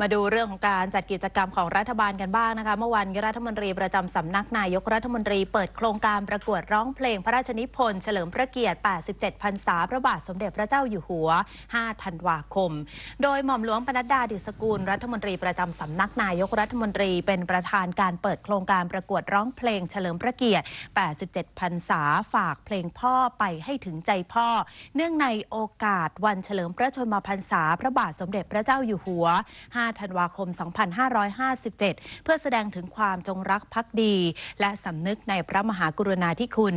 มาดูเรื่องของการจัดกิจกรรมของรัฐบาลกันบ้างนะคะเมื่อวันรัฐมนตรีประจำสำนักนายกรัฐมนตรีเปิดโครงการประกวดร้องเพลงพระราชนิพนธ์เฉลิมพระเกียรติ 87 พรรษาพระบาทสมเด็จพระเจ้าอยู่หัว 5 ธันวาคม โดยหม่อมหลวงปนัดดาดิสกุลรัฐมนตรีประจำสำนักนายกรัฐมนตรีเป็นประธานการเปิดโครงการประกวดร้องเพลงเฉลิมพระเกียรติ 87 พรรษาฝากเพลงพ่อไปให้ถึงใจพ่อ เนื่องในโอกาสวันเฉลิมพระชนมพรรษาพระบาทสมเด็จพระเจ้าอยู่หัว5ธันวาคม 2557 เพื่อแสดงถึงความจงรักภักดี และสำนึกในพระมหากรุณาธิคุณ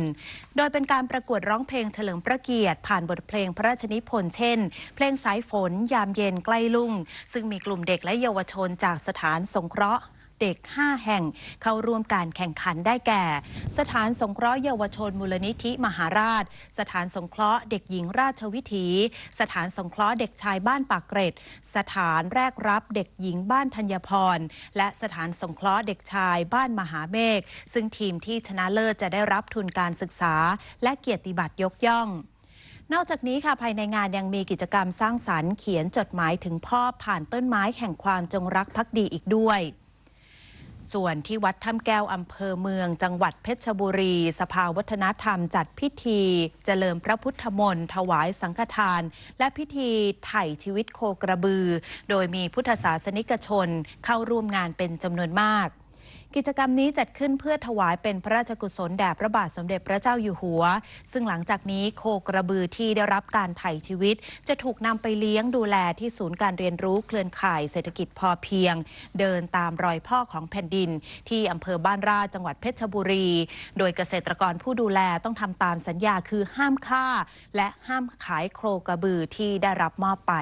โดยเป็นการประกวดร้องเพลงเฉลิมพระเกียรติ ผ่านบทเพลงพระราชนิพนธ์เช่น เพลงสายฝน ยามเย็นใกล้ลุ่ง ซึ่งมีกลุ่มเด็กและเยาวชนจากสถานสงเคราะห์ เด็ก 5 แห่ง เข้าร่วมการแข่งขันได้แก่ สถานสงเคราะห์เยาวชนมูลนิธิมหาราช สถานสงเคราะห์เด็กหญิงราชวิถี สถานสงเคราะห์เด็กชายบ้านปากเกร็ด สถานแรกรับเด็กหญิงบ้านธัญพร และสถานสงเคราะห์เด็กชายบ้านมหาเมฆ ซึ่งทีมที่ชนะเลิศจะได้รับทุนการศึกษา และเกียรติบัตรยกย่องนอกจากนี้ค่ะภายในงานยังมีกิจกรรมสร้างสรรค์เขียนจดหมายถึงพ่อผ่านต้นไม้แห่งความจงรักภักดีอีกด้วย ส่วนที่วัดถ้ำแก้วอำเภอเมือง จังหวัดเพชรบุรี สภาวัฒนธรรมจัดพิธีเจริญพระพุทธมนต์ถวายสังฆทาน และพิธีไถ่ชีวิตโคกระบือ โดยมีพุทธศาสนิกชนเข้าร่วมงานเป็นจำนวนมาก กิจกรรมนี้จัดขึ้นเพื่อถวายเป็นพระราชกุศลแด่พระบาทสมเด็จพระเจ้าอยู่หัว ซึ่งหลังจากนี้โคกระบือที่ได้รับการไถ่ชีวิต จะถูกนำไปเลี้ยงดูแลที่ศูนย์การเรียนรู้เคลื่อนข่ายเศรษฐกิจพอเพียง เดินตามรอยพ่อของแผ่นดิน ที่อำเภอบ้านราจังหวัดเพชรบุรี โดยเกษตรกรผู้ดูแลต้องทำตามสัญญาคือห้ามฆ่า และห้ามขายโคกระบือที่ได้รับมอบไป